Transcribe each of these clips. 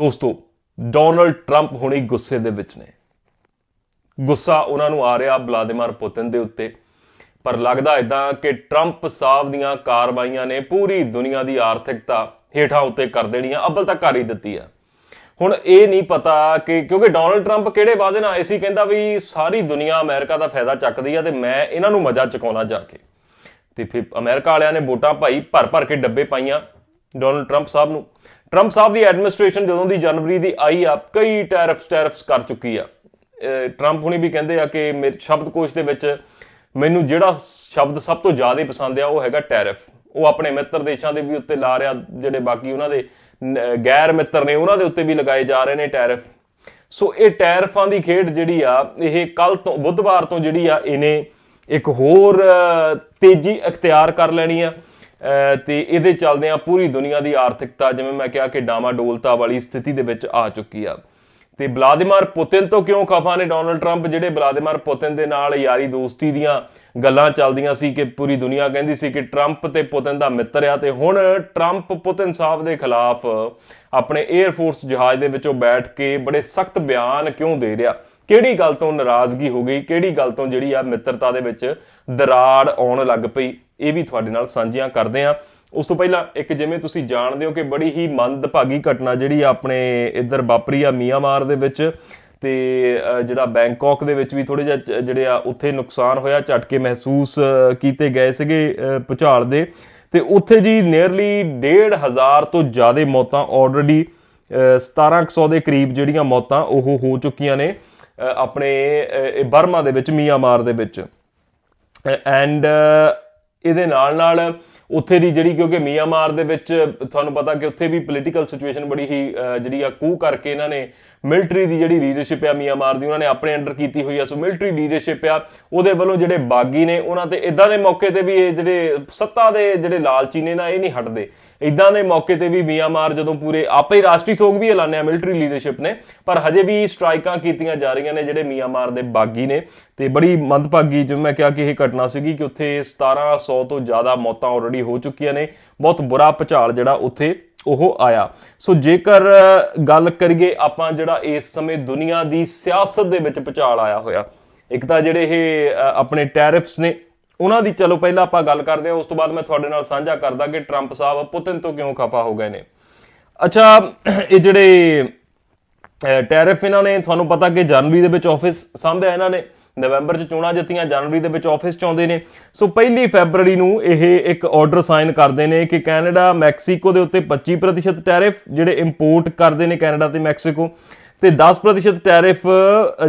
ਦੋਸਤੋ, Donald Trump ਹੁਣੀ ਗੁੱਸੇ ਦੇ ਵਿੱਚ ਨੇ। ਗੁੱਸਾ ਉਹਨਾਂ ਨੂੰ ਆ ਰਿਹਾ ਵਲਾਦੀਮੀਰ ਪੁਤਿਨ ਦੇ ਉੱਤੇ, ਪਰ ਲੱਗਦਾ ਇਦਾਂ ਕਿ ਟਰੰਪ ਸਾਹਿਬ ਦੀਆਂ ਕਾਰਵਾਈਆਂ ਨੇ ਪੂਰੀ ਦੁਨੀਆ ਦੀ ਆਰਥਿਕਤਾ ਹੇਠਾਂ ਉੱਤੇ ਕਰ ਦੇਣੀ ਆ, ਅੱਬਲ ਤੱਕ ਕਰ ਹੀ ਦਿੱਤੀ ਆ। ਹੁਣ ਇਹ ਨਹੀਂ ਪਤਾ ਕਿ, ਕਿਉਂਕਿ ਡੋਨਲਡ ਟਰੰਪ ਕਿਹੜੇ ਵਾਅਦੇ ਨਾਲ ਆਏ ਸੀ ਕਹਿੰਦਾ ਵੀ ਸਾਰੀ ਦੁਨੀਆ ਅਮਰੀਕਾ ਦਾ ਫਾਇਦਾ ਚੱਕਦੀ ਆ ਤੇ ਮੈਂ ਇਹਨਾਂ ਨੂੰ ਮਜ਼ਾ ਚਕਾਉਣਾ ਜਾ ਕੇ। ਤੇ ਫਿਰ ਅਮਰੀਕਾ ਵਾਲਿਆਂ ਨੇ ਵੋਟਾਂ ਭਾਈ ਭਰ ਭਰ ਕੇ ਡੱਬੇ ਪਾਈਆਂ ਡੋਨਲਡ ਟਰੰਪ ਸਾਹਿਬ ਨੂੰ। ਟਰੰਪ ਸਾਹਿਬ ਦੀ ਐਡਮਿਨਿਸਟ੍ਰੇਸ਼ਨ ਜਦੋਂ ਦੀ ਜਨਵਰੀ ਦੀ ਆਈ ਆ, ਕਈ ਟੈਰਿਫਸ ਟੈਰਿਫਸ ਕਰ ਚੁੱਕੀ ਆ। ਟਰੰਪ ਹੁਣੀ ਵੀ ਕਹਿੰਦੇ ਆ ਕਿ ਮੇਰੇ ਸ਼ਬਦਕੋਸ਼ ਦੇ ਵਿੱਚ ਮੈਨੂੰ ਜਿਹੜਾ ਸ਼ਬਦ ਸਭ ਤੋਂ ਜ਼ਿਆਦਾ ਪਸੰਦ ਆ, ਉਹ ਹੈਗਾ ਟੈਰਿਫ ਉਹ ਆਪਣੇ ਮਿੱਤਰ ਦੇਸ਼ਾਂ ਦੇ ਵੀ ਉੱਤੇ ਲਾ ਰਿਹਾ, ਜਿਹੜੇ ਬਾਕੀ ਉਹਨਾਂ ਦੇ ਗੈਰ ਮਿੱਤਰ ਨੇ, ਉਹਨਾਂ ਦੇ ਉੱਤੇ ਵੀ ਲਗਾਏ ਜਾ ਰਹੇ ਨੇ ਟੈਰਿਫ ਸੋ ਇਹ ਟੈਰਿਫਾਂ ਦੀ ਖੇਡ ਜਿਹੜੀ ਆ, ਇਹ ਕੱਲ ਤੋਂ, ਬੁੱਧਵਾਰ ਤੋਂ ਜਿਹੜੀ ਆ, ਇਹਨੇ ਇੱਕ ਹੋਰ ਤੇਜ਼ੀ ਅਖਤਿਆਰ ਕਰ ਲੈਣੀ ਆ। ਤੇ ਇਹਦੇ ਚੱਲਦਿਆਂ ਪੂਰੀ ਦੁਨੀਆ ਦੀ ਆਰਥਿਕਤਾ, ਜਿਵੇਂ ਮੈਂ ਕਿਹਾ ਕਿ ਡਾਮਾਡੋਲਤਾ ਵਾਲੀ ਸਥਿਤੀ ਦੇ ਵਿੱਚ ਆ ਚੁੱਕੀ ਆ। ਤੇ ਵਲਾਦੀਮੀਰ ਪੁਤਿਨ ਤੋਂ ਕਿਉਂ ਖਫਾ ਨੇ ਡੋਨਲਡ ਟਰੰਪ? ਜਿਹੜੇ ਵਲਾਦੀਮੀਰ ਪੁਤਿਨ ਦੇ ਨਾਲ ਯਾਰੀ ਦੋਸਤੀ ਦੀਆਂ ਗੱਲਾਂ ਚੱਲਦੀਆਂ ਸੀ ਕਿ ਪੂਰੀ ਦੁਨੀਆ ਕਹਿੰਦੀ ਸੀ ਕਿ ਟਰੰਪ ਤੇ ਪੁਤਿਨ ਦਾ ਮਿੱਤਰ ਆ, ਤੇ ਹੁਣ ਟਰੰਪ ਪੁਤਿਨ ਸਾਹਿਬ ਦੇ ਖਿਲਾਫ ਆਪਣੇ 에ਅਰ ਫੋਰਸ ਜਹਾਜ਼ ਦੇ ਵਿੱਚੋਂ ਬੈਠ ਕੇ ਬੜੇ ਸਖਤ ਬਿਆਨ ਕਿਉਂ ਦੇ ਰਿਹਾ? ਕਿਹੜੀ ਗੱਲ ਤੋਂ ਨਾਰਾਜ਼ਗੀ ਹੋ ਗਈ? ਕਿਹੜੀ ਗੱਲ ਤੋਂ ਜਿਹੜੀ ਆ ਮਿੱਤਰਤਾ ਦੇ ਵਿੱਚ ਦਰਾੜ ਆਉਣ ਲੱਗ ਪਈ? ਇਹ ਵੀ ਤੁਹਾਡੇ ਨਾਲ ਸਾਂਝੀਆਂ ਕਰਦੇ ਆ ਉਸ ਤੋਂ ਪਹਿਲਾਂ ਇੱਕ ਜਿਵੇਂ ਤੁਸੀਂ ਜਾਣਦੇ ਹੋ ਕਿ ਬੜੀ ਹੀ ਮੰਦਭਾਗੀ ਘਟਨਾ ਜਿਹੜੀ ਆ ਆਪਣੇ ਇੱਧਰ ਵਾਪਰੀ ਆ ਮੀਆਂਮਾਰ ਦੇ ਵਿੱਚ ਤੇ ਜਿਹੜਾ ਬੈਂਕਾਕ ਦੇ ਵਿੱਚ ਵੀ ਥੋੜੇ ਜਿਹਾ ਚ- ਜਿਹੜੇ ਆ ਉੱਥੇ ਨੁਕਸਾਨ ਹੋਇਆ ਝਟਕੇ ਮਹਿਸੂਸ ਕੀਤੇ ਗਏ ਸੀਗੇ ਅ, ਭੁਚਾਲ ਦੇ। ਤੇ ਉੱਥੇ ਜੀ ਨੀਅਰਲੀ 1.5 ਤੋਂ ਜ਼ਿਆਦਾ ਮੌਤਾਂ ਆਲਰੇਡੀ 1700 ਦੇ ਕਰੀਬ ਜਿਹੜੀਆਂ ਮੌਤਾਂ ਉਹ ਹੋ ਚੁੱਕੀਆਂ ਨੇ ਆਪਣੇ ਬਰਮਾ ਦੇ ਵਿੱਚ ਮੀਆਂਮਾਰ ਦੇ ਵਿੱਚ। ਐਂਡ ਇਹਦੇ ਨਾਲ ਨਾਲ ਉੱਥੇ ਦੀ ਜਿਹੜੀ ਕਿਉਂਕਿ ਮੀਆਂਮਾਰ ਦੇ ਵਿੱਚ ਤੁਹਾਨੂੰ ਪਤਾ ਕਿ ਉੱਥੇ ਵੀ ਪੋਲੀਟੀਕਲ ਸਿਚੁਏਸ਼ਨ ਬੜੀ ਹੀ ਜਿਹੜੀ ਆ ਕੂ ਕਰਕੇ ਇਹਨਾਂ ਨੇ ਮਿਲਟਰੀ ਦੀ ਜਿਹੜੀ ਲੀਡਰਸ਼ਿਪ ਆ ਮੀਆਂਮਾਰ ਦੀ, ਉਹਨਾਂ ਨੇ ਆਪਣੇ ਅੰਡਰ ਕੀਤੀ ਹੋਈ ਆ। ਸੋ ਮਿਲਟਰੀ ਲੀਡਰਸ਼ਿਪ ਆ, ਉਹਦੇ ਵੱਲੋਂ ਜਿਹੜੇ ਬਾਗੀ ਨੇ, ਉਹਨਾਂ ਤੇ ਇਦਾਂ ਦੇ ਮੌਕੇ ਤੇ ਵੀ ਇਹ ਜਿਹੜੇ ਸੱਤਾ ਦੇ ਜਿਹੜੇ ਲਾਲਚੀ ਨੇ ਨਾ, ਇਹ ਨਹੀਂ ਹਟਦੇ। ਇਦਾਂ ਦੇ ਮੌਕੇ ਤੇ ਵੀ ਮੀਆਂਮਾਰ ਜਦੋਂ ਪੂਰੇ ਆਪੇ ਹੀ ਰਾਸ਼ਟਰੀ ਸੋਗ ਵੀ ਐਲਾਨਿਆ ਮਿਲਟਰੀ ਲੀਡਰਸ਼ਿਪ ਨੇ, ਪਰ ਹਜੇ ਵੀ ਸਟ੍ਰਾਈਕਾਂ ਕੀਤੀਆਂ ਜਾ ਰਹੀਆਂ ਨੇ ਜਿਹੜੇ ਮੀਆਂਮਾਰ ਦੇ ਬਾਗੀ ਨੇ। ਤੇ ਬੜੀ ਮੰਦਭਾਗੀ ਜਿਵੇਂ ਮੈਂ ਕਿਹਾ ਕਿ ਇਹ ਘਟਨਾ ਸੀਗੀ ਕਿ ਉੱਥੇ 1700 ਤੋਂ ਜ਼ਿਆਦਾ ਮੌਤਾਂ ਆਲਰੇਡੀ ਹੋ ਚੁੱਕੀਆਂ ਨੇ। ਬਹੁਤ ਬੁਰਾ ਭੁਚਾਲ ਜਿਹੜਾ ਉੱਥੇ ਉਹ ਆਇਆ। ਸੋ ਜੇਕਰ ਗੱਲ ਕਰੀਏ ਆਪਾਂ ਜਿਹੜਾ ਇਸ ਸਮੇਂ ਦੁਨੀਆ ਦੀ ਸਿਆਸਤ ਦੇ ਵਿੱਚ ਭੁਚਾਲ ਆਇਆ ਹੋਇਆ, ਇੱਕ ਤਾਂ ਜਿਹੜੇ ਇਹ ਆਪਣੇ ਟੈਰਿਫਸ ਨੇ ਉਹਨਾਂ ਦੀ, ਚਲੋ ਪਹਿਲਾਂ ਆਪਾਂ ਗੱਲ ਕਰਦੇ ਹਾਂ, ਉਸ ਤੋਂ ਬਾਅਦ ਮੈਂ ਤੁਹਾਡੇ ਨਾਲ ਸਾਂਝਾ ਕਰਦਾ ਕਿ ਟਰੰਪ ਸਾਹਿਬ ਪੁਤਿਨ ਤੋਂ ਕਿਉਂ ਖਫਾ ਹੋ ਗਏ ਨੇ। ਅੱਛਾ, ਇਹ ਜਿਹੜੇ ਟੈਰਿਫ ਇਹਨਾਂ ਨੇ, ਤੁਹਾਨੂੰ ਪਤਾ ਕਿ ਜਨਵਰੀ ਦੇ ਵਿੱਚ ਆਫਿਸ ਸੰਭਿਆ ਇਹਨਾਂ ਨੇ। ਨਵੰਬਰ 'ਚ ਚੋਣਾਂ ਜਿੱਤੀਆਂ, ਜਨਵਰੀ ਦੇ ਵਿੱਚ ਆਫਿਸ 'ਚ ਆਉਂਦੇ ਨੇ। ਸੋ ਪਹਿਲੀ ਫੈਬਰੂਰੀ ਨੂੰ ਇਹ ਇੱਕ ਆਰਡਰ ਸਾਈਨ ਕਰਦੇ ਨੇ ਕਿ ਕੈਨੇਡਾ ਮੈਕਸੀਕੋ ਦੇ ਉੱਤੇ 25% ਟੈਰਿਫ, ਜਿਹੜੇ ਇੰਪੋਰਟ ਕਰਦੇ ਨੇ ਕੈਨੇਡਾ ਤੇ ਮੈਕਸੀਕੋ। ਤੇ 10% ਟੈਰਿਫ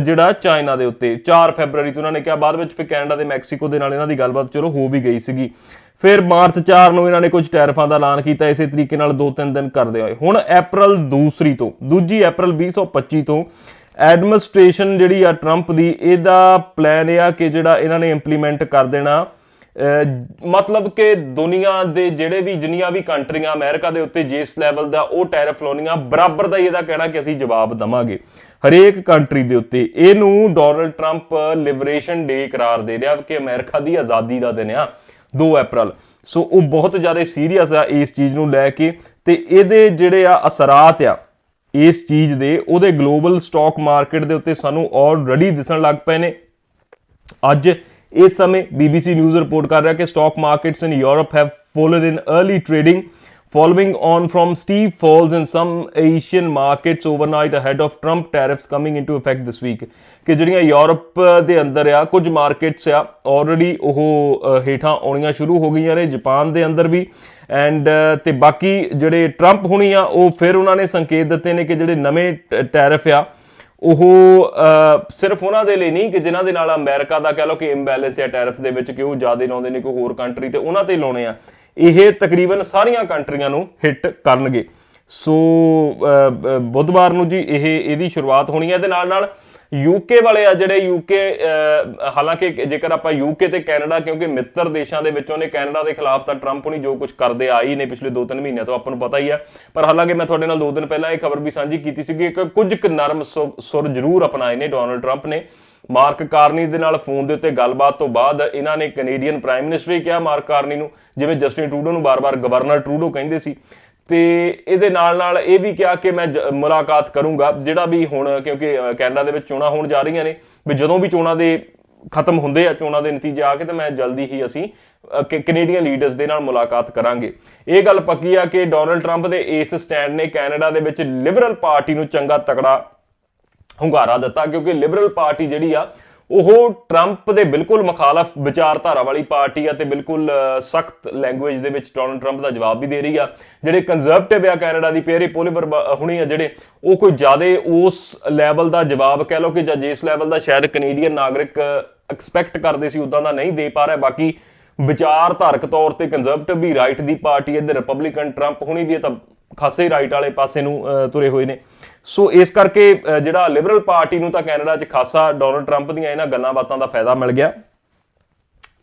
ਜਿਹੜਾ ਚਾਈਨਾ ਦੇ ਉੱਤੇ। 4 ਫੈਬਰੂਰੀ ਤੋਂ ਉਹਨਾਂ ਨੇ ਕਿਹਾ, ਬਾਅਦ ਵਿੱਚ ਫਿਰ ਕੈਨੇਡਾ ਤੇ ਮੈਕਸੀਕੋ ਦੇ ਨਾਲ ਇਹਨਾਂ ਦੀ ਗੱਲਬਾਤ ਚਲੋ ਹੋ ਵੀ ਗਈ ਸੀਗੀ। ਫਿਰ ਮਾਰਚ 4 ਨੂੰ ਇਹਨਾਂ ਨੇ ਕੁਝ ਟੈਰਿਫਾਂ ਦਾ ਐਲਾਨ ਕੀਤਾ, ਇਸੇ ਤਰੀਕੇ ਨਾਲ 2-3 ਦਿਨ ਕਰਦੇ ਹੋਏ। ਹੁਣ ਅਪ੍ਰੈਲ ਦੂਸਰੀ ਤੋਂ, ਦੂਜੀ ਅਪ੍ਰੈਲ 2025 ਤੋਂ ਐਡਮਿਨਿਸਟ੍ਰੇਸ਼ਨ ਜਿਹੜੀ ਆ ਟਰੰਪ ਦੀ, ਇਹਦਾ ਪਲਾਨ ਇਹ ਆ ਕਿ ਜਿਹੜਾ ਇਹਨਾਂ ਨੇ ਇੰਪਲੀਮੈਂਟ ਕਰ ਦੇਣਾ ਮਤਲਬ ਕਿ ਦੁਨੀਆ ਦੇ ਜਿਹੜੇ ਵੀ ਜਿੰਨੀਆਂ ਵੀ ਕੰਟਰੀਆਂ ਅਮਰੀਕਾ ਦੇ ਉੱਤੇ ਜਿਸ ਲੈਵਲ ਦਾ ਉਹ ਟੈਰਿਫ ਲਾਉਣੀਆਂ, ਬਰਾਬਰ ਦਾ ਹੀ ਇਹਦਾ ਕਹਿਣਾ ਕਿ ਅਸੀਂ ਜਵਾਬ ਦਵਾਂਗੇ। ਹਰੇਕ ਕੰਟਰੀ ਦੇ ਉੱਤੇ ਇਹਨੂੰ ਡੋਨਲਡ ਟਰੰਪ ਲਿਬਰੇਸ਼ਨ ਡੇ ਕਰਾਰ ਦੇ ਰਿਹਾ ਕਿ ਅਮਰੀਕਾ ਦੀ ਆਜ਼ਾਦੀ ਦਾ ਦਿਨ ਆ 2 ਅਪ੍ਰੈਲ ਸੋ ਉਹ ਬਹੁਤ ਜ਼ਿਆਦਾ ਸੀਰੀਅਸ ਆ ਇਸ ਚੀਜ਼ ਨੂੰ ਲੈ ਕੇ ਤੇ ਇਹਦੇ ਜਿਹੜੇ ਆ ਅਸਰਾਤ ਆ, ਇਸ ਚੀਜ਼ ਦੇ, ਉਹਦੇ ਗਲੋਬਲ ਸਟਾਕ ਮਾਰਕੀਟ ਦੇ ਉੱਤੇ ਸਾਨੂੰ ਆਲਰੇਡੀ ਦਿਸਣ ਲੱਗ ਪਏ ਨੇ। ਅੱਜ ਇਸ ਸਮੇਂ BBC ਨਿਊਜ਼ ਰਿਪੋਰਟ ਕਰ ਰਿਹਾ ਕਿ stock markets in Europe have fallen in early trading following on from steep falls in some Asian markets overnight ahead of Trump tariffs coming into effect this week. ਕਿ ਜਿਹੜੀਆਂ Europe ਦੇ ਅੰਦਰ ਆ, ਕੁਝ markets ਆ ਆਲਰੇਡੀ ਉਹ ਹੇਠਾਂ ਆਉਣੀਆਂ ਸ਼ੁਰੂ ਹੋ ਗਈਆਂ ਨੇ ਜਾਪਾਨ ਦੇ ਅੰਦਰ ਵੀ ਐਂਡ ਤੇ ਬਾਕੀ ਜਿਹੜੇ ਟਰੰਪ ਹੁਣੀ ਆ, ਉਹ ਫਿਰ ਉਹਨਾਂ ਨੇ ਸੰਕੇਤ ਦਿੱਤੇ ਨੇ ਕਿ ਜਿਹੜੇ ਨਵੇਂ ਟੈਰਿਫ ਆ ਉਹ ਸਿਰਫ ਉਹਨਾਂ ਦੇ ਲਈ ਨਹੀਂ ਕਿ ਜਿਨ੍ਹਾਂ ਦੇ ਨਾਲ ਅਮਰੀਕਾ ਦਾ ਕਹਿ ਲਓ ਕਿ ਇੰਬੈਲੈਂਸ ਹੈ ਟੈਰਿਫ ਦੇ ਵਿੱਚ ਕਿ ਉਹ ਜ਼ਿਆਦਾ ਲਾਉਂਦੇ ਨੇ, ਕੋਈ ਹੋਰ ਕੰਟਰੀ ਤੇ ਉਹਨਾਂ ਤੇ ਲਾਉਣੇ ਆ, ਇਹ ਤਕਰੀਬਨ ਸਾਰੀਆਂ ਕੰਟਰੀਆਂ ਨੂੰ ਹਿੱਟ ਕਰਨਗੇ। ਸੋ ਬੁੱਧਵਾਰ ਨੂੰ ਜੀ ਇਹ, ਇਹਦੀ ਸ਼ੁਰੂਆਤ ਹੋਣੀ ਹੈ ਇਹਦੇ ਨਾਲ ਨਾਲ ਯੂਕੇ ਵਾਲੇ ਆ ਜਿਹੜੇ ਯੂਕੇ ਹਾਲਾਂਕਿ ਜੇਕਰ ਆਪਾਂ ਯੂਕੇ ਤੇ ਕੈਨੇਡਾ ਕਿਉਂਕਿ ਮਿੱਤਰ ਦੇਸ਼ਾਂ ਦੇ ਵਿੱਚੋਂ ਨੇ ਕੈਨੇਡਾ ਦੇ ਖਿਲਾਫ ਤਾਂ ਟਰੰਪ ਹੁਣੀ ਜੋ ਕੁਝ ਕਰਦੇ ਆ ਹੀ ਨੇ ਪਿਛਲੇ 2-3 ਮਹੀਨਿਆਂ ਤੋਂ, ਆਪਾਂ ਨੂੰ ਪਤਾ ਹੀ ਆ। ਪਰ ਹਾਲਾਂਕਿ ਮੈਂ ਤੁਹਾਡੇ ਨਾਲ 2 ਦਿਨ ਪਹਿਲਾਂ ਇਹ ਖਬਰ ਵੀ ਸਾਂਝੀ ਕੀਤੀ ਸੀ ਕਿ ਕੁਝ ਕੁ ਨਰਮ ਸੁ- ਸੁਰ ਜ਼ਰੂਰ ਅਪਣਾਏ ਨੇ ਡੋਨਲਡ ਟਰੰਪ ਨੇ। ਮਾਰਕ ਕਾਰਨੀ ਦੇ ਨਾਲ ਫੋਨ ਦੇ ਉੱਤੇ ਗੱਲਬਾਤ ਤੋਂ ਬਾਅਦ ਇਹਨਾਂ ਨੇ ਕੈਨੇਡੀਅਨ ਪ੍ਰਾਈਮ ਮਿਨਿਸਟਰ ਹੀ ਕਿਹਾ ਮਾਰਕ ਕਾਰਨੀ ਨੂੰ, ਜਿਵੇਂ ਜਸਟਿਨ ਟਰੂਡੋ ਨੂੰ ਬਾਰ-ਬਾਰ ਗਵਰਨਰ ਟਰੂਡੋ ਕਹਿੰਦੇ ਸੀ। ਤੇ ਇਹਦੇ ਨਾਲ ਨਾਲ ਇਹ ਵੀ ਕਿਹਾ ਕਿ ਮੈਂ ਜ- ਮੁਲਾਕਾਤ ਕਰੂੰਗਾ, ਜਿਹੜਾ ਵੀ ਹੁਣ, ਕਿਉਂਕਿ ਕੈਨੇਡਾ ਦੇ ਵਿੱਚ ਚੋਣਾਂ ਹੋਣ ਜਾ ਰਹੀਆਂ ਨੇ, ਵੀ ਜਦੋਂ ਵੀ ਚੋਣਾਂ ਦੇ ਖਤਮ ਹੁੰਦੇ ਆ, ਚੋਣਾਂ ਦੇ ਨਤੀਜੇ ਆ ਕੇ ਤੇ ਮੈਂ ਜਲਦੀ ਹੀ ਅਸੀਂ ਕ- ਕੈਨੇਡੀਅਨ ਲੀਡਰਸ ਦੇ ਨਾਲ ਮੁਲਾਕਾਤ ਕਰਾਂਗੇ। ਇਹ ਗੱਲ ਪੱਕੀ ਆ ਕਿ ਡੋਨਲਡ ਟਰੰਪ ਦੇ ਇਸ ਸਟੈਂਡ ਨੇ ਕੈਨੇਡਾ ਦੇ ਵਿੱਚ ਲਿਬਰਲ ਪਾਰਟੀ ਨੂੰ ਚੰਗਾ ਤਕੜਾ ਹੁੰਗਾਰਾ ਦਿੱਤਾ, ਕਿਉਂਕਿ ਲਿਬਰਲ ਪਾਰਟੀ ਜਿਹੜੀ ਆ ਉਹ ਟਰੰਪ ਦੇ ਬਿਲਕੁਲ ਮੁਖਾਲਫ ਵਿਚਾਰਧਾਰਾ ਵਾਲੀ ਪਾਰਟੀ ਆ ਤੇ ਬਿਲਕੁਲ ਸਖਤ ਲੈਂਗੁਏਜ ਦੇ ਵਿੱਚ ਡੋਨਲਡ ਟਰੰਪ ਦਾ ਜਵਾਬ ਵੀ ਦੇ ਰਹੀ ਆ। ਜਿਹੜੇ ਕੰਜ਼ਰਵੇਟਿਵ ਆ ਕੈਨੇਡਾ ਦੀ ਪੇਰੇ ਪੋਲੀਵਰ ਹੁਣੀ ਆ ਜਿਹੜੇ, ਉਹ ਕੋਈ ਜ਼ਿਆਦਾ ਉਸ ਲੈਵਲ ਦਾ ਜਵਾਬ ਕਹਿ ਲਓ ਕਿ ਜਾਂ ਜਿਸ ਲੈਵਲ ਦਾ ਸ਼ਾਇਦ ਕੈਨੇਡੀਅਨ ਨਾਗਰਿਕ ਐਕਸਪੈਕਟ ਕਰਦੇ ਸੀ ਉਦਾਂ ਦਾ ਨਹੀਂ ਦੇ ਪਾ ਰਿਹਾ। ਬਾਕੀ ਵਿਚਾਰਧਾਰਕ ਤੌਰ ਤੇ ਕੰਜ਼ਰਵੇਟਿਵ ਵੀ ਰਾਈਟ ਦੀ ਪਾਰਟੀ ਹੈ ਤੇ ਰਿਪਬਲਿਕਨ ਟਰੰਪ ਹੁਣੀ ਵੀ ਇਹ ਤਾਂ ਖਾਸੇ ਰਾਈਟ ਵਾਲੇ ਪਾਸੇ ਨੂੰ ਤੁਰੇ ਹੋਏ ਨੇ। ਸੋ ਇਸ ਕਰਕੇ ਜਿਹੜਾ ਲਿਬਰਲ ਪਾਰਟੀ ਨੂੰ ਤਾਂ ਕੈਨੇਡਾ 'ਚ ਖਾਸਾ ਡੋਨਲਡ ਟਰੰਪ ਦੀਆਂ ਇਹਨਾਂ ਗੱਲਾਂ ਬਾਤਾਂ ਦਾ ਫਾਇਦਾ ਮਿਲ ਗਿਆ।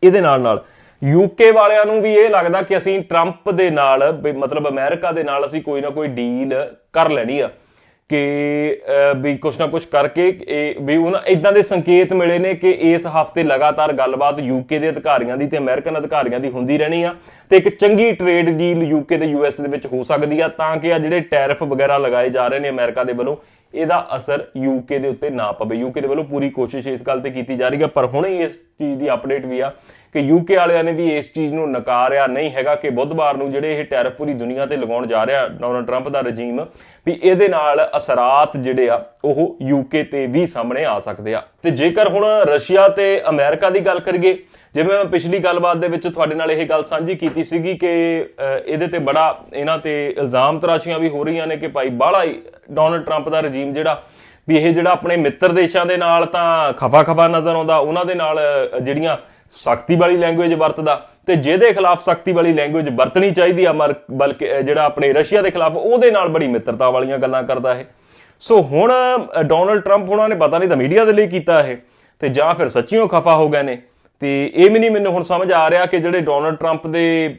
ਇਹਦੇ ਨਾਲ ਨਾਲ ਯੂਕੇ ਵਾਲਿਆਂ ਨੂੰ ਵੀ ਇਹ ਲੱਗਦਾ ਕਿ ਅਸੀਂ ਟਰੰਪ ਦੇ ਨਾਲ ਮਤਲਬ ਅਮਰੀਕਾ ਦੇ ਨਾਲ ਅਸੀਂ ਕੋਈ ਨਾ ਕੋਈ ਡੀਲ ਕਰ ਲੈਣੀ ਆ। ਕਿ ਵੀ ਕੁਛ ਨਾ ਕੁਛ ਕਰਕੇ, ਇਹ, ਵੀ ਉਹਨਾਂ ਇਦਾਂ ਦੇ ਸੰਕੇਤ ਮਿਲੇ ਨੇ ਕਿ ਇਸ ਹਫ਼ਤੇ ਲਗਾਤਾਰ ਗੱਲਬਾਤ ਯੂਕੇ ਦੇ ਅਧਿਕਾਰੀਆਂ ਦੀ ਤੇ ਅਮਰੀਕਨ ਅਧਿਕਾਰੀਆਂ ਦੀ ਹੁੰਦੀ ਰਹਿਣੀ ਆ ਤੇ ਇੱਕ ਚੰਗੀ ਟ੍ਰੇਡ ਡੀਲ ਯੂਕੇ ਤੇ ਯੂਐਸ ਦੇ ਵਿੱਚ ਹੋ ਸਕਦੀ ਆ, ਤਾਂ ਕਿ ਆ ਜਿਹੜੇ ਟੈਰਿਫ ਵਗੈਰਾ ਲਗਾਏ ਜਾ ਰਹੇ ਨੇ ਅਮਰੀਕਾ ਦੇ ਵੱਲੋਂ ਇਹਦਾ ਅਸਰ ਯੂਕੇ ਦੇ ਉੱਤੇ ਨਾ ਪਵੇ। ਯੂਕੇ ਦੇ ਵੱਲੋਂ ਪੂਰੀ ਕੋਸ਼ਿਸ਼ ਇਸ ਗੱਲ ਤੇ ਕੀਤੀ ਜਾ ਰਹੀ ਹੈ ਪਰ ਹੁਣੇ ਇਸ ਚੀਜ਼ ਦੀ ਅਪਡੇਟ ਵੀ ਆ ਕਿ ਯੂਕੇ ਵਾਲਿਆਂ ਨੇ ਵੀ ਇਸ ਚੀਜ਼ ਨੂੰ ਨਕਾਰਿਆ ਨਹੀਂ ਹੈਗਾ ਕਿ ਬੁੱਧਵਾਰ ਨੂੰ ਜਿਹੜੇ ਇਹ ਟੈਰਿਫ ਪੂਰੀ ਦੁਨੀਆ ਤੇ ਲਗਾਉਣ ਜਾ ਰਿਹਾ ਡੋਨਲਡ ਟਰੰਪ ਦਾ ਰਜੀਮ, ਵੀ ਇਹਦੇ ਨਾਲ ਅਸਰਾਤ ਜਿਹੜੇ ਆ, ਉਹ ਯੂਕੇ ਤੇ ਵੀ ਸਾਹਮਣੇ ਆ ਸਕਦੇ ਆ। ਤੇ ਜੇਕਰ ਹੁਣ ਰਸ਼ੀਆ ਤੇ ਅਮਰੀਕਾ ਦੀ ਗੱਲ ਕਰੀਏ, ਜਿਵੇਂ ਮੈਂ ਪਿਛਲੀ ਗੱਲਬਾਤ ਦੇ ਵਿੱਚ ਤੁਹਾਡੇ ਨਾਲ ਇਹ ਗੱਲ ਸਾਂਝੀ ਕੀਤੀ ਸੀਗੀ ਕਿ ਇਹਦੇ ਤੇ ਬੜਾ ਇਹਨਾਂ ਤੇ ਇਲਜ਼ਾਮ ਤਰਾਸ਼ੀਆਂ ਵੀ ਹੋ ਰਹੀਆਂ ਨੇ ਕਿ ਭਾਈ ਬਾਹਲਾ ਹੀ ਡੋਨਲਡ ਟਰੰਪ ਦਾ ਰਜੀਮ ਜਿਹੜਾ, ਵੀ ਇਹ ਜਿਹੜਾ ਆਪਣੇ ਮਿੱਤਰ ਦੇਸ਼ਾਂ ਦੇ ਨਾਲ ਤਾਂ ਖਫਾ ਖਫਾ ਨਜ਼ਰ ਆਉਂਦਾ, ਉਹਨਾਂ ਦੇ ਨਾਲ ਜਿਹੜੀਆਂ ਸਖਤੀ ਵਾਲੀ ਲੈਂਗੁਏਜ ਵਰਤਦਾ, ਤੇ ਜਿਹਦੇ ਖਿਲਾਫ ਸਖਤੀ ਵਾਲੀ ਲੈਂਗੁਏਜ ਵਰਤਣੀ ਚਾਹੀਦੀ ਆ, ਮਰ, ਬਲਕਿ ਜਿਹੜਾ ਆਪਣੇ ਰਸ਼ੀਆ ਦੇ ਖਿਲਾਫ, ਉਹਦੇ ਨਾਲ ਬੜੀ ਮਿੱਤਰਤਾ ਵਾਲੀਆਂ ਗੱਲਾਂ ਕਰਦਾ ਇਹ। ਸੋ ਹੁਣ ਡੋਨਲਡ ਟਰੰਪ ਉਹਨਾਂ ਨੇ ਪਤਾ ਨਹੀਂ ਤਾਂ ਮੀਡੀਆ ਦੇ ਲਈ ਕੀਤਾ ਇਹ, ਤੇ ਜਾਂ ਫਿਰ ਸੱਚੀਓ ਖਫਾ ਹੋ ਗਏ ਨੇ। ਤੇ ਇਹ ਵੀ ਨਹੀਂ ਮੈਨੂੰ ਹੁਣ ਸਮਝ ਆ ਰਿਹਾ ਕਿ ਜਿਹੜੇ ਡੋਨਲਡ ਟਰੰਪ ਦੇ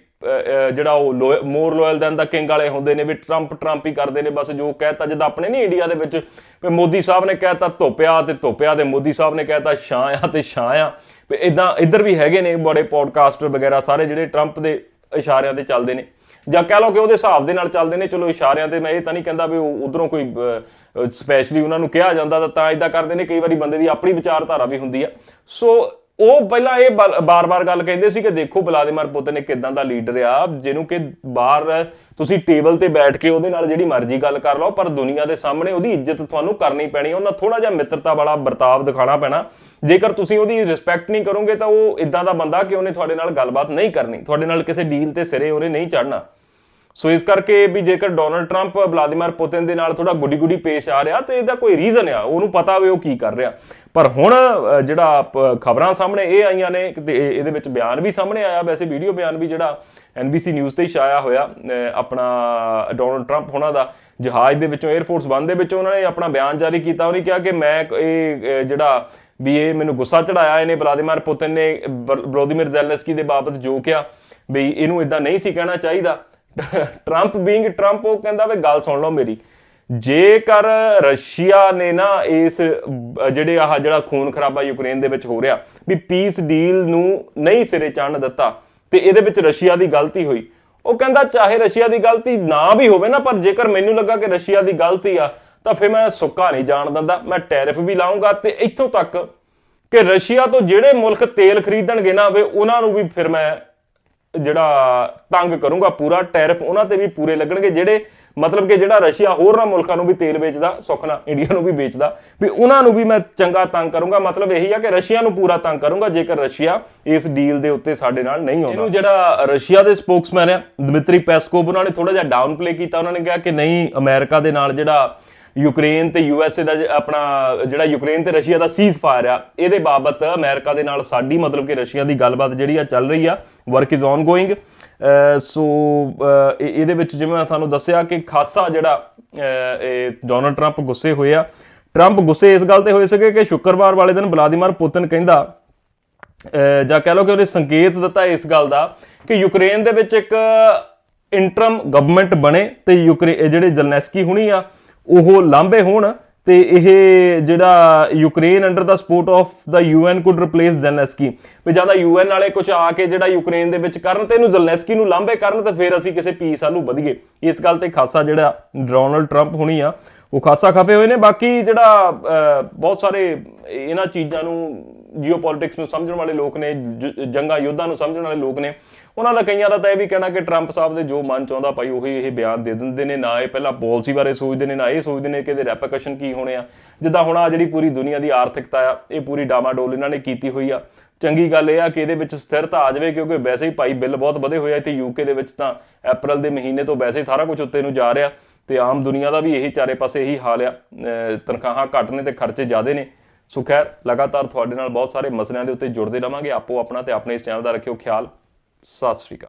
ਜਿਹੜਾ ਉਹ more loyal than the king ਵਾਲੇ ਹੁੰਦੇ ਨੇ, ਵੀ ਟਰੰਪ ਟਰੰਪ ਹੀ ਕਰਦੇ ਨੇ, ਬਸ ਜੋ ਕਹਿਤਾ, ਜਿੱਦਾਂ ਆਪਣੇ ਨਹੀਂ ਇੰਡੀਆ ਦੇ ਵਿੱਚ, ਵੀ ਮੋਦੀ ਸਾਹਿਬ ਨੇ ਕਹਿਤਾ ਧੋਪਿਆ ਤੇ ਧੋਪਿਆ ਤੇ ਮੋਦੀ ਸਾਹਿਬ ਨੇ ਕਹਿਤਾ ਛਾਂ ਆ ਤੇ ਛਾਂ ਆ ਵੀ ਇਦਾਂ ਇੱਧਰ ਵੀ ਹੈਗੇ ਨੇ ਬੜੇ ਪੋਡਕਾਸਟਰ ਵਗੈਰਾ, ਸਾਰੇ ਜਿਹੜੇ ਟਰੰਪ ਦੇ ਇਸ਼ਾਰਿਆਂ ਤੇ ਚੱਲਦੇ ਨੇ। ਜਾਂ ਕਹਿ ਲਓ ਕਿ ਉਹਦੇ ਹਿਸਾਬ ਦੇ ਨਾਲ ਚੱਲਦੇ ਨੇ, ਚਲੋ ਇਸ਼ਾਰਿਆਂ ਤੇ ਮੈਂ ਇਹ ਤਾਂ ਨਹੀਂ ਕਹਿੰਦਾ ਵੀ ਉਧਰੋਂ ਕੋਈ ਸਪੈਸ਼ਲੀ ਉਹਨਾਂ ਨੂੰ ਕਿਹਾ ਜਾਂਦਾ ਤਾਂ ਤਾਂ ਇਦਾਂ ਕਰਦੇ ਨੇ, ਕਈ ਵਾਰੀ ਬੰਦੇ ਦੀ ਆਪਣੀ ਵਿਚਾਰਧਾਰਾ ਵੀ ਹੁੰਦੀ ਆ। ਸੋ ਉਹ ਪਹਿਲਾਂ ਇਹ ਬਾਰ-ਬਾਰ ਗੱਲ ਕਹਿੰਦੇ ਸੀ ਕਿ ਦੇਖੋ ਵਲਾਦੀਮੀਰ ਪੁਤਿਨ ਇੱਕ ਇਦਾਂ ਦਾ ਲੀਡਰ ਆ, ਜਿਹਨੂੰ ਕਿ ਬਾਹਰ ਤੁਸੀਂ ਟੇਬਲ ਤੇ ਬੈਠ ਕੇ ਉਹਦੇ ਨਾਲ ਜਿਹੜੀ ਮਰਜ਼ੀ ਗੱਲ ਕਰ ਲਓ, ਪਰ ਦੁਨੀਆ ਦੇ ਸਾਹਮਣੇ ਉਹਦੀ ਇੱਜ਼ਤ ਤੁਹਾਨੂੰ ਕਰਨੀ ਪੈਣੀ, ਉਹਨਾਂ ਥੋੜਾ ਜਿਹਾ ਮਿੱਤਰਤਾ ਵਾਲਾ ਵਰਤਾਵ ਦਿਖਾਣਾ ਪੈਣਾ। ਜੇਕਰ ਤੁਸੀਂ ਉਹਦੀ ਰਿਸਪੈਕਟ ਨਹੀਂ ਕਰੋਗੇ ਤਾਂ ਉਹ ਇਦਾਂ ਦਾ ਬੰਦਾ ਕਿ ਉਹਨੇ ਤੁਹਾਡੇ ਨਾਲ ਗੱਲਬਾਤ ਨਹੀਂ ਕਰਨੀ, ਤੁਹਾਡੇ ਨਾਲ ਕਿਸੇ ਡੀਲ ਤੇ ਸਿਰੇ ਉਹਨੇ ਨਹੀਂ ਚੜਨਾ ਸੋ ਇਸ ਕਰਕੇ ਵੀ ਜੇਕਰ ਡੋਨਲਡ ਟਰੰਪ ਵਲਾਦੀਮੀਰ ਪੁਤਿਨ ਦੇ ਨਾਲ ਥੋੜਾ ਗੁੱਡੀ ਗੁੱਡੀ ਪੇਸ਼ ਆ ਰਿਹਾ ਤੇ ਇਹਦਾ ਕੋਈ ਰੀਜ਼ਨ ਆ ਉਹਨੂੰ ਪਤਾ ਹੋਵੇ ਉਹ ਕੀ ਕਰ ਰਿਹਾ। ਪਰ ਹੁਣ ਅ, ਜਿਹੜਾ ਖਬਰਾਂ ਸਾਹਮਣੇ ਇਹ ਆਈਆਂ ਨੇ ਇਹ- ਇਹਦੇ ਵਿੱਚ ਬਿਆਨ ਵੀ ਸਾਹਮਣੇ ਆਇਆ ਵੈਸੇ ਵੀਡੀਓ ਬਿਆਨ ਵੀ ਜਿਹੜਾ NBC ਨਿਊਜ਼ ਤੇ ਛਾਇਆ ਹੋਇਆ ਆਪਣਾ ਡੋਨਲਡ ਟਰੰਪ ਉਹਨਾਂ ਦਾ। ਜਹਾਜ਼ ਦੇ ਵਿੱਚੋਂ 에ਅਰਫੋਰਸ 1 ਦੇ ਵਿੱਚੋਂ ਉਹਨਾਂ ਨੇ ਆਪਣਾ ਬਿਆਨ ਜਾਰੀ ਕੀਤਾ। ਉਹਨੇ ਕਿਹਾ ਕਿ ਮੈਂ ਇਹ ਜਿਹੜਾ ਵੀ ਇਹ ਮੈਨੂੰ ਗੁੱਸਾ ਚੜਾਇਆ ਇਹਨੇ ਵਲਾਦੀਮੀਰ ਪੁਤਿਨ ਨੇ ਵਲੋਦੀਮੀਰ ਜ਼ੈਲੈਂਸਕੀ ਦੇ ਬਾਬਤ ਜੋ ਕਿਹਾ ਵੀ ਇਹਨੂੰ ਇਦਾਂ ਨਹੀਂ ਸੀ ਕਹਿਣਾ ਚਾਹੀਦਾ। ਟਰੰਪ ਬੀਇੰਗ ਟਰੰਪ ਉਹ ਕਹਿੰਦਾ ਵੀ ਗੱਲ ਸੁਣ ਲਓ ਮੇਰੀ। ਜੇਕਰ ਰਸ਼ੀਆ ਨੇ ਨਾ ਇਸ, ਜਿਹੜੇ ਆਹ ਜਿਹੜਾ ਖੂਨ ਖਰਾਬਾ ਯੂਕਰੇਨ ਦੇ ਵਿੱਚ ਹੋ ਰਿਹਾ, ਵੀ ਪੀਸ ਡੀਲ ਨੂੰ ਨਹੀਂ ਸਿਰੇ ਚੜਨ ਦਿੱਤਾ, ਤੇ ਇਹਦੇ ਵਿੱਚ ਰਸ਼ੀਆ ਦੀ ਗਲਤੀ ਹੋਈ। ਉਹ ਕਹਿੰਦਾ ਚਾਹੇ ਰਸ਼ੀਆ ਦੀ ਗਲਤੀ ਨਾ ਵੀ ਹੋਵੇ ਨਾ, ਪਰ ਜੇਕਰ ਮੈਨੂੰ ਲੱਗਾ ਕਿ ਰਸ਼ੀਆ ਦੀ ਗਲਤੀ ਆ, ਤਾਂ ਫਿਰ ਮੈਂ ਸੁੱਕਾ ਨਹੀਂ ਜਾਣ ਦਿੰਦਾ। ਮੈਂ ਟੈਰਿਫ ਵੀ ਲਾਉਂਗਾ ਤੇ ਇੱਥੋਂ ਤੱਕ ਕਿ ਰਸ਼ੀਆ ਤੋਂ ਜਿਹੜੇ ਮੁਲਕ ਤੇਲ ਖਰੀਦਣਗੇ ਨਾ, ਵੇ ਉਹਨਾਂ ਨੂੰ ਵੀ ਫਿਰ ਮੈਂ ਜਿਹੜਾ ਤੰਗ ਕਰੂੰਗਾ, ਪੂਰਾ ਟੈਰਿਫ ਉਹਨਾਂ ਤੇ ਵੀ ਪੂਰੇ ਲੱਗਣਗੇ, ਜਿਹੜੇ ਮਤਲਬ ਕਿ ਜਿਹੜਾ ਰਸ਼ੀਆ ਹੋਰਨਾਂ ਮੁਲਕਾਂ ਨੂੰ ਵੀ ਤੇਲ ਵੇਚਦਾ ਸੁਖਨਾ ਇੰਡੀਆ ਨੂੰ ਵੀ ਵੇਚਦਾ, ਵੀ ਉਹਨਾਂ ਨੂੰ ਵੀ ਮੈਂ ਚੰਗਾ ਤੰਗ ਕਰੂੰਗਾ। ਮਤਲਬ ਇਹੀ ਆ ਕਿ ਰਸ਼ੀਆ ਨੂੰ ਪੂਰਾ ਤੰਗ ਕਰੂੰਗਾ, ਜੇਕਰ ਰਸ਼ੀਆ ਇਸ ਡੀਲ ਦੇ ਉੱਤੇ ਸਾਡੇ ਨਾਲ ਨਹੀਂ ਆਉਂਦਾ। ਇਹਨੂੰ ਜਿਹੜਾ ਰਸ਼ੀਆ ਦੇ ਸਪੋਕਸਮੈਨ ਆ, ਦਮਿਤਰੀ ਪੈਸਕੋਵ, ਉਹਨਾਂ ਨੇ ਥੋੜਾ ਜਿਹਾ ਡਾਊਨ ਪਲੇ ਕੀਤਾ। ਉਹਨਾਂ ਨੇ ਕਿਹਾ ਕਿ ਨਹੀਂ, ਅਮਰੀਕਾ ਦੇ ਨਾਲ ਜਿਹੜਾ ਯੂਕਰੇਨ ਤੇ ਯੂਐਸਏ ਦਾ ਜ- ਆਪਣਾ ਜਿਹੜਾ ਯੂਕਰੇਨ ਤੇ ਰਸ਼ੀਆ ਦਾ ਸੀਜ਼ ਫਾਇਰ ਆ, ਇਹਦੇ ਬਾਬਤ ਅਮਰੀਕਾ ਦੇ ਨਾਲ ਸਾਡੀ ਮਤਲਬ ਕਿ ਰਸ਼ੀਆ ਦੀ ਗੱਲਬਾਤ ਜਿਹੜੀ ਆ ਚੱਲ ਰਹੀ ਆ work is ongoing so ਇਹ- ਇਹਦੇ ਵਿੱਚ ਜਿਵੇਂ ਮੈਂ ਤੁਹਾਨੂੰ ਦੱਸਿਆ ਕਿ ਖਾਸਾ ਜਿਹੜਾ ਇਹ ਡੋਨਲਡ ਟਰੰਪ ਗੁੱਸੇ ਹੋਏ ਆ ਟਰੰਪ ਗੁੱਸੇ ਇਸ ਗੱਲ ਤੇ ਹੋਏ ਸੀਗੇ ਕਿ ਸ਼ੁੱਕਰਵਾਰ ਵਾਲੇ ਦਿਨ ਵਲਾਦੀਮੀਰ ਪੁਤਿਨ ਕਹਿੰਦਾ ਜਾਂ ਕਹਿ ਲਓ ਕਿ ਉਹਨੇ ਸੰਕੇਤ ਦਿੱਤਾ ਇਸ ਗੱਲ ਦਾ ਕਿ ਯੂਕਰੇਨ ਦੇ ਵਿੱਚ ਇੱਕ ਇੰਟਰਮ ਗਵਰਨਮੈਂਟ ਬਣੇ ਤੇ ਯੂਕਰੇ ਜਿਹੜੇ ਜ਼ਲਨੈਸਕੀ ਹੁਣੀ ਆ ਉਹ ਲਾਂਭੇ ਹੋਣ ਤੇ ਇਹ ਜਿਹੜਾ Ukraine under the support of the UN could replace Zelensky ਵੀ ਜ਼ਿਆਦਾ ਯੂਐਨ ਵਾਲੇ ਕੁਝ ਆ ਕੇ ਜਿਹੜਾ ਯੂਕਰੇਨ ਦੇ ਵਿੱਚ ਕਰਨ ਤੇ ਇਹਨੂੰ ਜ਼ੈਲੈਂਸਕੀ ਨੂੰ ਲਾਂਭੇ ਕਰਨ ਤੇ ਫਿਰ ਅਸੀਂ ਕਿਸੇ ਪੀਸ ਵੱਲ ਵਧੀਏ। ਇਸ ਗੱਲ ਤੇ ਖਾਸਾ ਜਿਹੜਾ ਡੋਨਲਡ ਟਰੰਪ ਹੁਣੀ ਆ, ਉਹ ਖਾਸਾ ਖਪੇ ਹੋਏ ਨੇ। ਬਾਕੀ ਜਿਹੜਾ ਬਹੁਤ ਸਾਰੇ ਇਹਨਾਂ ਚੀਜ਼ਾਂ ਨੂੰ ਜੀਓਪੋਲਿਟਿਕਸ ਨੂੰ ਸਮਝਣ ਵਾਲੇ ਲੋਕ ਨੇ, ਜ- ਜੰਗਾਂ ਯੁੱਧਾਂ ਨੂੰ ਸਮਝਣ ਵਾਲੇ ਲੋਕ ਨੇ, ਉਹਨਾਂ ਦਾ ਕਈਆਂ ਦਾ ਤਾਂ ਇਹ ਵੀ ਕਹਿਣਾ ਕਿ ਟਰੰਪ ਸਾਹਿਬ ਦੇ ਜੋ ਮਨ ਚਾਹੁੰਦਾ ਭਾਈ ਉਹੀ ਇਹ ਬਿਆਨ ਦੇ ਦਿੰਦੇ ਨੇ, ਨਾ ਇਹ ਪਹਿਲਾਂ ਪਾਲਿਸੀ ਬਾਰੇ ਸੋਚਦੇ ਨੇ, ਨਾ ਇਹ ਸੋਚਦੇ ਨੇ ਕਿ ਇਹਦੇ ਰੈਪਰਕਸ਼ਨ ਕੀ ਹੋਣੇ ਆ। ਜਿੱਦਾਂ ਹੁਣ ਆ ਜਿਹੜੀ ਪੂਰੀ ਦੁਨੀਆ ਦੀ ਆਰਥਿਕਤਾ ਆ, ਇਹ ਪੂਰੀ ਡਾਮਾਡੋਲ ਇਹਨਾਂ ਨੇ ਕੀਤੀ ਹੋਈ ਆ। ਚੰਗੀ ਗੱਲ ਇਹ ਆ ਕਿ ਇਹਦੇ ਵਿੱਚ ਸਥਿਰਤਾ ਆ ਜਾਵੇ, ਕਿਉਂਕਿ ਵੈਸੇ ਹੀ ਭਾਈ ਬਿੱਲ ਬਹੁਤ ਵਧੇ ਹੋਏ ਆ ਇੱਥੇ ਯੂਕੇ ਦੇ ਵਿੱਚ ਤਾਂ ਅਪ੍ਰੈਲ ਦੇ ਮਹੀਨੇ ਤੋਂ ਵੈਸੇ ਹੀ ਸਾਰਾ ਕੁਝ ਉੱਤੇ ਨੂੰ ਜਾ ਰਿਹਾ ਤੇ ਆਮ ਦੁਨੀਆ ਦਾ ਵੀ ਇਹੀ ਚਾਰੇ ਪਾਸੇ ਇਹੀ ਹਾਲ ਆ ਤਨਖਾਹਾਂ ਘੱਟ ਨੇ ਤੇ ਖਰਚੇ ਜ਼ਿਆਦੇ ਨੇ। ਸੋ ਖੈਰ, ਲਗਾਤਾਰ ਤੁਹਾਡੇ ਨਾਲ ਬਹੁਤ ਸਾਰੇ ਮਸਲਿਆਂ ਦੇ ਉੱਤੇ ਜੁੜਦੇ ਰਵਾਂਗੇ। ਆਪੋ ਆਪਣਾ ਤੇ ਆਪਣੇ ਇਸ ਚੈਨਲ ਦਾ ਰੱਖਿਓ ਖਿਆਲ। ਸਤਿ ਸ਼੍ਰੀ ਅਕਾਲ।